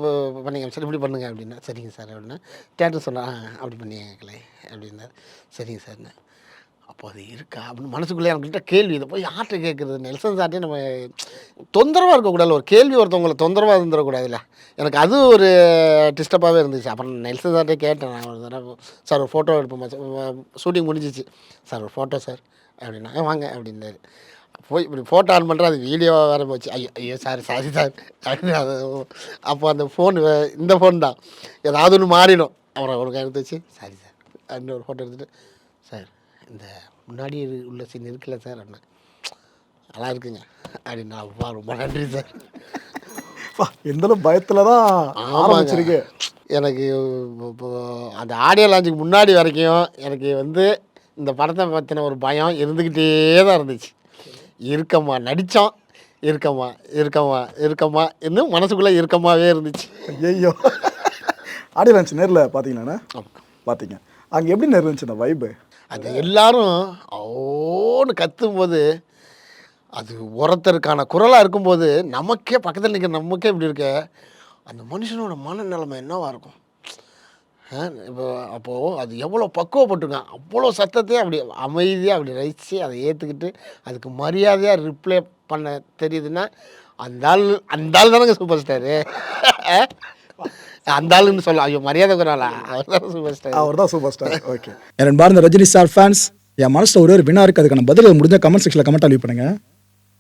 பண்ணிங்க. சரி இப்படி பண்ணுங்க அப்படின்னா சரிங்க சார் அப்படின்னா. தேட்டர் சொன்னா "ஆ, அப்படி பண்ணிக்கலே அப்படின்னாரு. சரிங்க சார்ண்ணே அப்போ அது இருக்கா? அப்படின்னு மனசுக்குள்ளே எனக்கிட்ட கேள்வி. இதை போய் யார்கிட்ட கேட்குறது? நெல்சன் சார்ட்டே நம்ம தொந்தரவாக இருக்கக்கூடாது. ஒரு கேள்வி ஒருத்தவங்களை தொந்தரவாக இருந்துடக்கூடாதுல்ல. எனக்கு அது ஒரு டிஸ்டர்பாகவே இருந்துச்சு. அப்புறம் நெல்சன் சார்ட்டே கேட்டேன். நான் ஒரு தடவை சார் ஒரு ஃபோட்டோ எடுப்போம்? ஷூட்டிங் முடிஞ்சிச்சு. சார் ஒரு ஃபோட்டோ சார். அப்படின்னா வாங்க அப்படின்னாரு. போய் இப்படி ஃபோட்டோ ஆன் பண்ணுறேன் அது வீடியோவாக வேறு போச்சு. ஐயோ ஐயோ சாரி சாரி சார். அப்படின்னு அது அப்போ அந்த ஃபோன் இந்த ஃபோன் தான். ஏதாவது ஒன்று மாறிடும். அப்புறம் ஒரு எடுத்து வச்சு சாரி சார். அப்படின்னு ஒரு ஃபோட்டோ எடுத்துகிட்டு சார் இந்த முன்னாடி உள்ள சீன் இருக்குல்ல சார்? அப்படின்னா நல்லா இருக்குங்க. அப்படின்னா அப்பா ரொம்ப நன்றி சார். எந்த பயத்துல தான் ஆரம்பிச்சிருக்கு. எனக்கு அந்த ஆடியோ லான்ச்சுக்கு முன்னாடி வரைக்கும் எனக்கு வந்து இந்த படத்தை பற்றின ஒரு பயம் இருந்துக்கிட்டே தான் இருந்துச்சு. இருக்கம்மா நடித்தோம் இருக்கம்மா இருக்கம்மா இருக்கம்மா இன்னும் மனசுக்குள்ளே இருக்கமாவே இருந்துச்சு. ஐயோ ஆடியோ லான்ச் நேரில் பார்த்தீங்களாண்ணா. பார்த்தீங்க. அங்கே எப்படி இருந்துச்சு அந்த வைப்பு அது எல்லாரும் ஓன்னு கத்தும்போது அது ஒருத்தருக்கான குரலாக இருக்கும்போது நமக்கே பக்கத்தில் நிற்கிற நமக்கே இப்படி இருக்க அந்த மனுஷனோட மனநிலைமை என்னவாக இருக்கும்? இப்போ அப்போது அது எவ்வளோ பக்குவப்பட்டிருக்கான் அவ்வளோ சத்தத்தையும் அப்படி அமைதியாக அப்படி ரசித்து அதை ஏற்றுக்கிட்டு அதுக்கு மரியாதையாக ரிப்ளை பண்ண தெரியுதுன்னா அந்த ஆள் அந்த ஆள் தானேங்க சூப்பர் ஸ்டாரு அந்த ஆளுன்னு சொல்ல ஐயோ மரியாதை குறாளா அவர் தான் சூப்பர் ஸ்டார் அவர் தான் சூப்பர் ஸ்டார் ஓகே என் பாருந்த ரஜினி ஸ்டார் ஃபேன்ஸ் என் மனசில் ஒரே ஒரு வினா இருக்கு. அதுக்கான பதில் முடிஞ்ச கமெண்ட் செக்ஷனில் கமெண்ட் லீவ் பண்ணுங்க.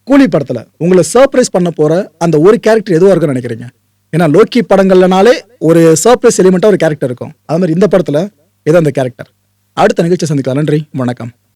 கூலி படத்தில் உங்களை சர்ப்ரைஸ் பண்ண போற அந்த ஒரு கேரக்டர் எதுவாக இருக்குன்னு நினைக்கிறீங்க? ஏன்னா லோக்கி படங்கள்லனாலே ஒரு சர்ப்ரைஸ் எலிமெண்ட்டாக ஒரு கேரக்டர் இருக்கும். அது மாதிரி இந்த படத்தில் இது அந்த கேரக்டர் அடுத்த நிகழ்ச்சி சந்திக்கலாம். நன்றி. வணக்கம்.